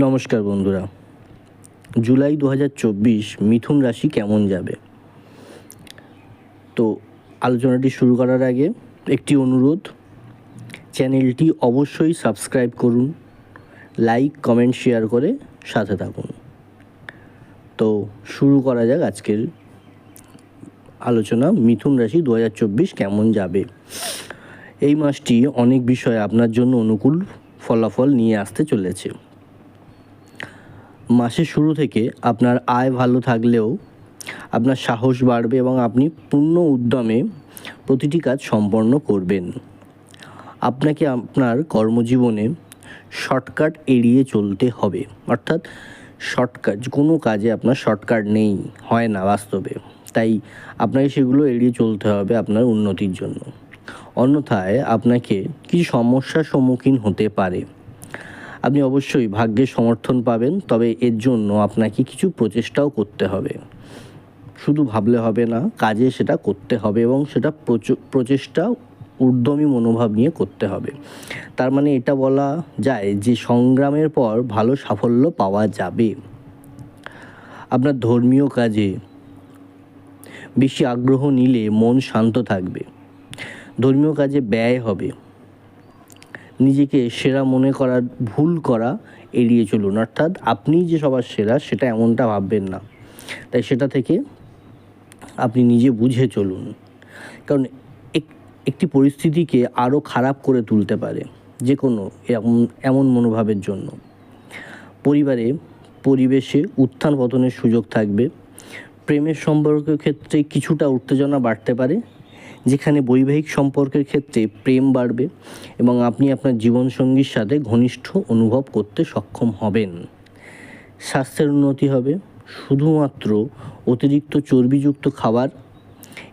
নমস্কার বন্ধুরা। জুলাই দু হাজার চব্বিশ মিথুন রাশি কেমন যাবে? তো আলোচনাটি শুরু করার আগে একটি অনুরোধ, চ্যানেলটি অবশ্যই সাবস্ক্রাইব করুন, লাইক, কমেন্ট, শেয়ার করে সাথে থাকুন। তো শুরু করা যাক আজকের আলোচনা, মিথুন রাশি দু হাজার চব্বিশ কেমন যাবে? এই মাসটি অনেক বিষয়ে আপনার জন্য অনুকূল ফলাফল নিয়ে আসতে চলেছে। মাসের শুরু থেকে আপনার আয় ভালো থাকলেও আপনার সাহস বাড়বে এবং আপনি পূর্ণ উদ্যমে প্রতিটি কাজ সম্পন্ন করবেন। আপনাকে আপনার কর্মজীবনে শর্টকাট এড়িয়ে চলতে হবে। অর্থাৎ শর্টকাট, কোনো কাজে আপনার শর্টকাট নেই, হয় না বাস্তবে। তাই আপনাকে সেগুলো এড়িয়ে চলতে হবে আপনার উন্নতির জন্য। অন্যথায় আপনাকে কিছু সমস্যার সম্মুখীন হতে পারে। আপনি অবশ্যই ভাগ্যের সমর্থন পাবেন, তবে এর জন্য আপনাকে কিছু প্রচেষ্টাও করতে হবে। শুধু ভাবলে হবে না, কাজে সেটা করতে হবে এবং সেটা প্রচ- প্রচেষ্টা উদ্যমী মনোভাব নিয়ে করতে হবে। তার মানে এটা বলা যায় যে সংগ্রামের পর ভালো সাফল্য পাওয়া যাবে। আপনার ধর্মীয় কাজে বেশি আগ্রহ নিলে মন শান্ত থাকবে। ধর্মীয় কাজে ব্যয় হবে। নিজেকে সেরা মনে করার ভুল করা এড়িয়ে চলুন। অর্থাৎ আপনি যে সবার সেরা, সেটা এমনটা ভাববেন না। তাই সেটা থেকে আপনি নিজে বুঝে চলুন। কারণ এক- একটি পরিস্থিতিকে আরও খারাপ করে তুলতে পারে যে কোনো এমন এমন মনোভাবের জন্য। পরিবারে পরিবেশে উত্থান পতনের সুযোগ থাকবে। প্রেমের সম্পর্কের ক্ষেত্রে কিছুটা উত্তেজনা বাড়তে পারে। যেখানে বৈবাহিক সম্পর্কের ক্ষেত্রে প্রেম বাড়বে এবং আপনি আপনার জীবনসঙ্গীর সাথে ঘনিষ্ঠ অনুভব করতে সক্ষম হবেন। স্বাস্থ্যের উন্নতি হবে, শুধুমাত্র অতিরিক্ত চর্বিযুক্ত খাবার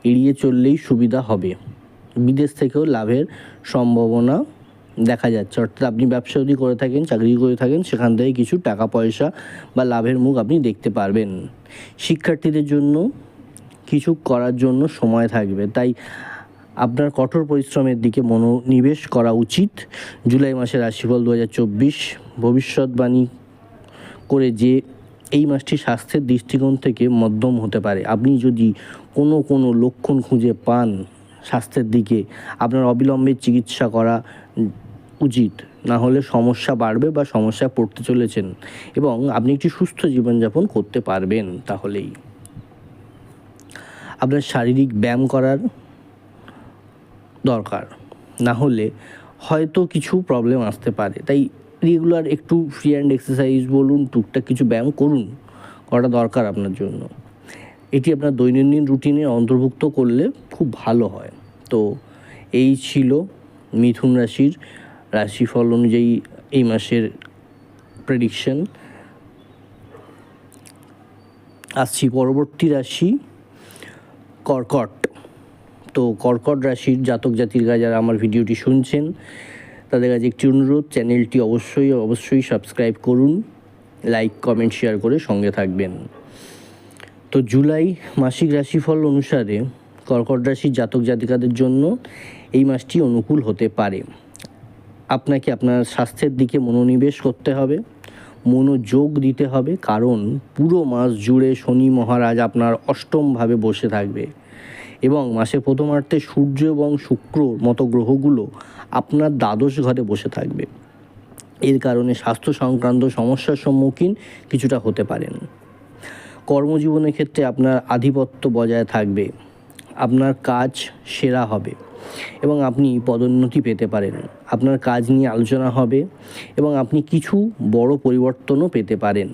এড়িয়ে চললেই সুবিধা হবে। বিদেশ থেকেও লাভের সম্ভাবনা দেখা যাচ্ছে। অর্থাৎ আপনি ব্যবসা যদি করে থাকেন, চাকরি করে থাকেন, সেখান থেকে কিছু টাকা পয়সা বা লাভের মুখ আপনি দেখতে পারবেন। শিক্ষার্থীদের জন্য কিছু করার জন্য সময় থাকবে। তাই আপনার কঠোর পরিশ্রমের দিকে মনোনিবেশ করা উচিত। জুলাই মাসের রাশিফল দু হাজার চব্বিশ। ভবিষ্যৎবাণী করে যে এই মাসটি স্বাস্থ্যের দৃষ্টিকোণ থেকে মধ্যম হতে পারে। আপনি যদি কোনো কোনো লক্ষণ খুঁজে পান স্বাস্থ্যের দিকে, আপনার অবিলম্বে চিকিৎসা করা উচিত। না হলে সমস্যা বাড়বে বা সমস্যা পড়তে চলেছেন এবং আপনি একটি সুস্থ জীবনযাপন করতে পারবেন তাহলেই। আপনার শারীরিক ব্যায়াম করার দরকার। না হলে হয়তো কিছু প্রবলেম আসতে পারে। তাই রেগুলার একটু ফ্রি অ্যান্ড এক্সারসাইজ বলুন, টুকটাক কিছু ব্যায়াম করুন, করাটা দরকার আপনার জন্য। এটি আপনার দৈনন্দিন রুটিনে অন্তর্ভুক্ত করলে খুব ভালো হয়। তো এই ছিল মিথুন রাশির রাশিফল অনুযায়ী এই মাসের প্রেডিকশন আসছি পরবর্তী রাশি। কর্কট। তো কর্কট রাশির জাতক জাতিরা যারা আমার ভিডিওটি শুনছেন, তাদের কাছে একটি অনুরোধ, চ্যানেলটি অবশ্যই অবশ্যই সাবস্ক্রাইব করুন, লাইক, কমেন্ট, শেয়ার করে সঙ্গে থাকবেন। তো জুলাই মাসিক রাশিফল অনুসারে কর্কট রাশির জাতক জাতিকাদের জন্য এই মাসটি অনুকূল হতে পারে। আপনাকে আপনার স্বাস্থ্যের দিকে মনোনিবেশ করতে হবে। মনোযোগ দিতে হবে, কারণ পুরো মাস জুড়ে শনি মহারাজ আপনার অষ্টমভাবে বসে থাকবে। এবং মাসের প্রথমার্ধে সূর্য এবং শুক্র মতো গ্রহগুলো আপনার দ্বাদশ ঘরে বসে থাকবে। এর কারণে স্বাস্থ্য সংক্রান্ত সমস্যার সম্মুখীন কিছুটা হতে পারেন। কর্মজীবনের ক্ষেত্রে আপনার আধিপত্য বজায় থাকবে। আপনার কাজ সেরা হবে এবং আপনি পদোন্নতি পেতে পারেন। আপনার কাজ নিয়ে আলোচনা হবে এবং আপনি কিছু বড় পরিবর্তনও পেতে পারেন।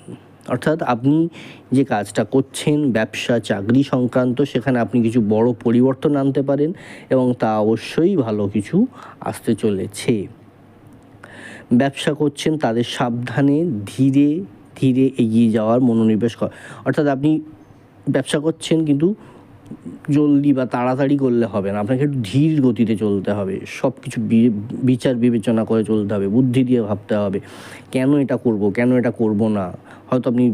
অর্থাৎ আপনি যে কাজটা করছেন, ব্যবসা, চাকরি সংক্রান্ত, সেখানে আপনি কিছু বড় পরিবর্তন আনতে পারেন এবং তা অবশ্যই ভালো কিছু আসতে চলেছে। ব্যবসা করছেন, তাদের সাবধানে ধীরে ধীরে এগিয়ে যাওয়ার মনোনিবেশ কর অর্থাৎ আপনি ব্যবসা করছেন কিন্তু জলদি বা তাড়াতাড়ি করলে হবে না। আপনাকে একটু ধীর গতিতে চলতে হবে। সব কিছু বিচার বিবেচনা করে চলতে হবে। বুদ্ধি দিয়ে ভাবতে হবে, কেন এটা করব, কেন এটা করব না? হয়তো আপনি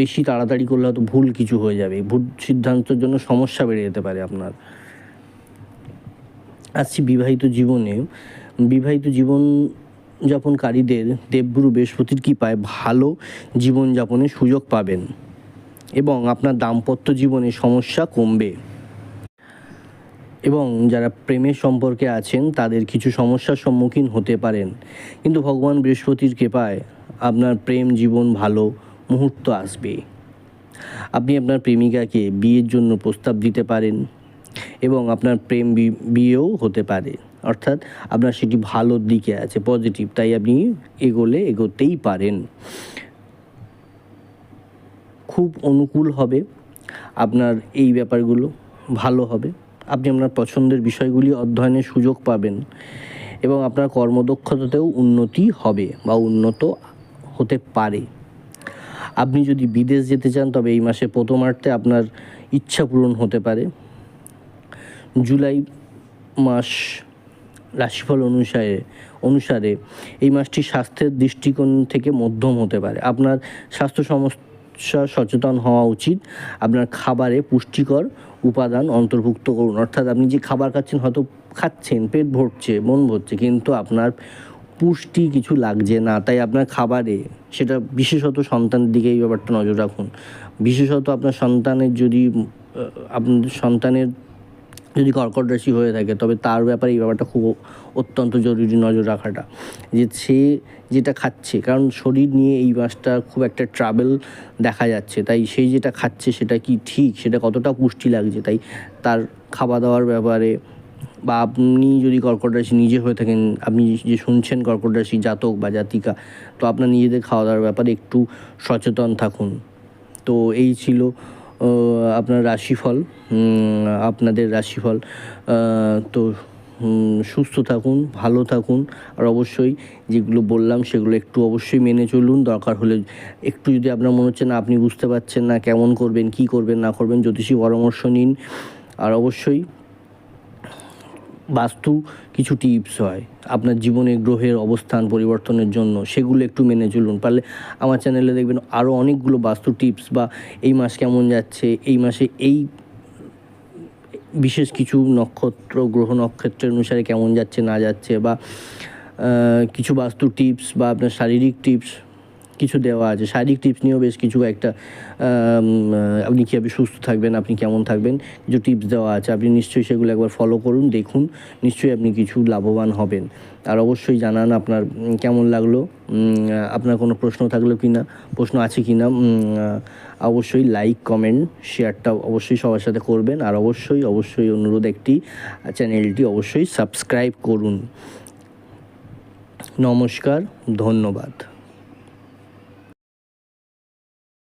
বেশি তাড়াতাড়ি করলে হয়তো ভুল কিছু হয়ে যাবে। ভুল সিদ্ধান্তের জন্য সমস্যা বেড়ে যেতে পারে আপনার। আসছি বিবাহিত জীবনে। বিবাহিত জীবন যাপনকারীদের দেবগুরু বৃহস্পতির কৃপায় ভালো জীবনযাপনের সুযোগ পাবেন। এবং আপনার দাম্পত্য জীবনে সমস্যা কমবে। এবং যারা প্রেমের সম্পর্কে আছেন, তাদের কিছু সমস্যার সম্মুখীন হতে পারেন। কিন্তু ভগবান বৃহস্পতির কৃপায় আপনার প্রেম জীবন ভালো মুহূর্ত আসবে। আপনি আপনার প্রেমিকাকে বিয়ের জন্য প্রস্তাব দিতে পারেন এবং আপনার প্রেম বিয়েও হতে পারে। অর্থাৎ আপনার সেটি ভালোর দিকে আছে পজিটিভ তাই আপনি এগোলে এগোতেই পারেন। খুব অনুকূল হবে। আপনার এই ব্যাপারগুলো ভালো হবে। আপনি আপনার পছন্দের বিষয়গুলি অধ্যয়নের সুযোগ পাবেন এবং আপনার কর্মদক্ষতাতেও উন্নতি হবে বা উন্নত হতে পারে। আপনি যদি বিদেশ যেতে চান, তবে এই মাসে প্রথমার্ধে আপনার ইচ্ছা পূরণ হতে পারে। জুলাই মাস রাশিফল অনুসারে অনুসারে এই মাসটি স্বাস্থ্যের দৃষ্টিকোণ থেকে মধ্যম হতে পারে। আপনার স্বাস্থ্য সমস্যা সচেতন হওয়া উচিত। আপনার খাবারে পুষ্টিকর উপাদান অন্তর্ভুক্ত করুন। অর্থাৎ আপনি যে খাবার খাচ্ছেন, হয়তো খাচ্ছেন, পেট ভরছে, মন ভরছে, কিন্তু আপনার পুষ্টি কিছু লাগছে না। তাই আপনার খাবারে সেটা বিশেষত সন্তানের দিকে এই ব্যাপারটা নজর রাখুন। বিশেষত আপনার সন্তানের যদি আপনার সন্তানের যদি কর্কট রাশি হয়ে থাকে, তবে তার ব্যাপারে এই ব্যাপারটা খুব অত্যন্ত জরুরি নজর রাখাটা। যে সে যেটা খাচ্ছে, কারণ শরীর নিয়ে এই মাসটা খুব একটা ট্রাভেল দেখা যাচ্ছে। তাই সেই যেটা খাচ্ছে সেটা কি ঠিক? সেটা কতটা পুষ্টি লাগছে? তাই তার খাওয়া দাওয়ার ব্যাপারে বা আপনি যদি কর্কট রাশি নিজে হয়ে থাকেন, আপনি যে শুনছেন কর্কট রাশি জাতক বা জাতিকা, তো আপনার নিজেদের খাওয়া দাওয়ার ব্যাপারে একটু সচেতন থাকুন। তো এই ছিল আপনার রাশিফল আপনাদের রাশিফল তো সুস্থ থাকুন, ভালো থাকুন। আর অবশ্যই যেগুলো বললাম সেগুলো একটু অবশ্যই মেনে চলুন। দরকার হলে একটু যদি আপনার মনে হচ্ছে না আপনি বুঝতে পারছেন না কেমন করবেন, কি করবেন, না করবেন, জ্যোতিষী পরামর্শ নিন। আর অবশ্যই বাস্তু কিছু টিপস হয় আপনার জীবনে গ্রহের অবস্থান পরিবর্তনের জন্য, সেগুলো একটু মেনে চলুন। পারলে আমার চ্যানেলে দেখবেন আরও অনেকগুলো বাস্তু টিপস বা এই মাস কেমন যাচ্ছে, এই মাসে এই বিশেষ কিছু নক্ষত্র, গ্রহ নক্ষত্রের অনুসারে কেমন যাচ্ছে, না যাচ্ছে বা কিছু বাস্তু টিপস বা আপনার শারীরিক টিপস কিছু দেওয়া আছে। শারীরিক টিপস নিয়েও বেশ কিছু একটা আপনি কীভাবে সুস্থ থাকবেন, আপনি কেমন থাকবেন, কিছু টিপস দেওয়া আছে। আপনি নিশ্চয়ই সেগুলো একবার ফলো করুন, দেখুন, নিশ্চয়ই আপনি কিছু লাভবান হবেন। আর অবশ্যই জানান আপনার কেমন লাগল আপনার কোনো প্রশ্ন থাকল কি না, প্রশ্ন আছে কি না অবশ্যই লাইক কমেন্ট শেয়ারটা অবশ্যই সবার সাথে করবেন। আর অবশ্যই অবশ্যই অনুরোধ একটি চ্যানেলটি অবশ্যই সাবস্ক্রাইব করুন। নমস্কার, ধন্যবাদ।